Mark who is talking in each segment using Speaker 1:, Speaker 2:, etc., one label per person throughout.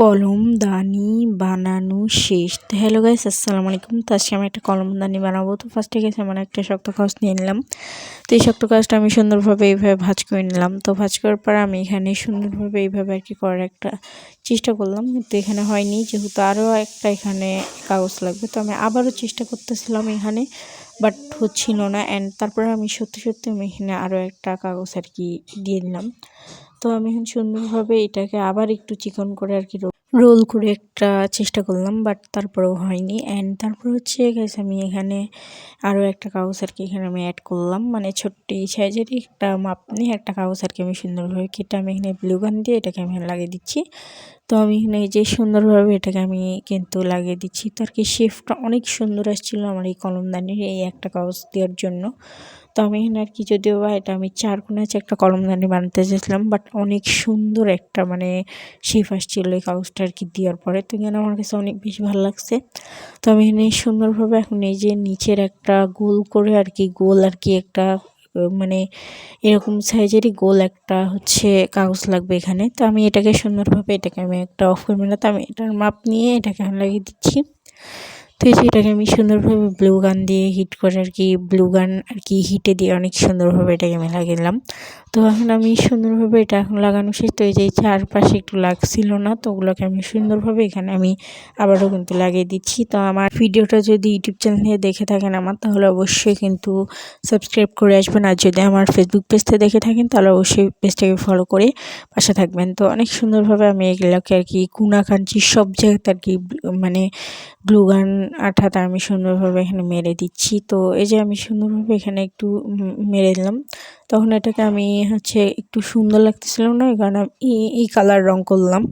Speaker 1: কলমদানি বানানো শেষ। তো হ্যালো গাইস আসসালামু আলাইকুম তো আজকে আমি একটা কলমদানি বানাবো। তো ফার্স্টে গেছে মানে একটা শক্ত কাজ নিয়ে নিলাম। তো এই শক্ত কাজটা আমি সুন্দরভাবে এইভাবে ভাজ করে নিলাম। তো ভাজ করার পর আমি এখানে সুন্দরভাবে এইভাবে আর কি করার একটা চেষ্টা করলাম। কিন্তু এখানে হয়নি। যেহেতু আরও একটা এখানে কাগজ লাগবে। তো আমি আবারও চেষ্টা করতেছিলাম এখানে। বাট হচ্ছিল না অ্যান্ড তারপরে আমি সত্যি সত্যি আমি এখানে আরও একটা কাগজ আর কি দিয়ে দিলাম। তো আমি এখন সুন্দরভাবে এটাকে আবার একটু চিকন করে আর কি রোল করে একটা চেষ্টা করলাম, বাট তারপরেও হয়নি। অ্যান্ড তারপর হচ্ছে গেছে আমি এখানে আরও একটা কাগজ আর কি এখানে আমি অ্যাড করলাম। মানে ছোট্ট সাইজেরই একটা মাপ নিয়ে একটা কাগজ আর কি আমি সুন্দরভাবে কেটে আমি এখানে ব্লু গান দিয়ে এটাকে আমি লাগিয়ে দিচ্ছি। তো আমি এখানে যে সুন্দরভাবে এটাকে আমি কিন্তু লাগিয়ে দিচ্ছি তো আর কি শেফটা অনেক সুন্দর আসছিল আমার এই কলমদানির এই একটা কাগজ দেওয়ার জন্য। তো আমি এখানে আর কি যদিও বা এটা আমি চার কোনা আছে, একটা কলমদানি বানাতে চেয়েছিলাম বাট অনেক সুন্দর একটা মানে শেফ আসছিল এই কাগজটা আর কি দেওয়ার পরে। তো এখানে আমার কাছে অনেক বেশি ভালো লাগছে। তো আমি এখানে সুন্দরভাবে এখন এই যে নিচের একটা গোল করে আর কি, গোল আর কি একটা মানে এরকম সাইজেরই গোল একটা হচ্ছে কাগজ লাগবে এখানে। তো আমি এটাকে সুন্দরভাবে এটাকে আমি একটা অফ করে তো আমি এটার মাপ নিয়ে এটাকে আমি লাগিয়ে দিচ্ছি। তো সেটাকে আমি সুন্দরভাবে ব্লু গান দিয়ে হিট করে আর কি ব্লু গান আর কি হিটে দিয়ে অনেক সুন্দরভাবে এটাকে আমি লাগিয়ে তো এখন আমি সুন্দরভাবে এটা এখন লাগানো শেষ। তো এই যে চারপাশে একটু লাগছিল না, তো ওগুলোকে আমি সুন্দরভাবে এখানে আমি আবারও কিন্তু লাগিয়ে দিচ্ছি। তো আমার ভিডিওটা যদি ইউটিউব চ্যানেল দেখে থাকেন আমার, তাহলে অবশ্যই কিন্তু সাবস্ক্রাইব করে আসবেন। আর যদি আমার ফেসবুক পেজতে দেখে থাকেন, তাহলে অবশ্যই পেজটাকে ফলো করে পাশে থাকবেন। তো অনেক সুন্দরভাবে আমি এগুলোকে আর কি কুনা কাঞ্চি সব জায়গাতে আর কি মানে গ্লুগান আঠাটা আমি সুন্দরভাবে এখানে মেরে দিচ্ছি। তো এই যে আমি সুন্দরভাবে এখানে একটু মেরে দিলাম। তখন এটাকে আমি হচ্ছে একটু সুন্দর লাগতেছিল না কারণে এই কালার রং করলাম।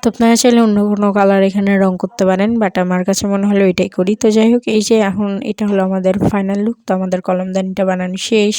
Speaker 1: তো আপনারা চাইলে অন্য কোনো কালার এখানে রং করতে পারেন বাট আমার কাছে মনে হলো এটাই করি। তো যাই হোক, এই যে এখন এটা হলো আমাদের ফাইনাল লুক তো আমাদের কলমদানিটা বানানো শেষ।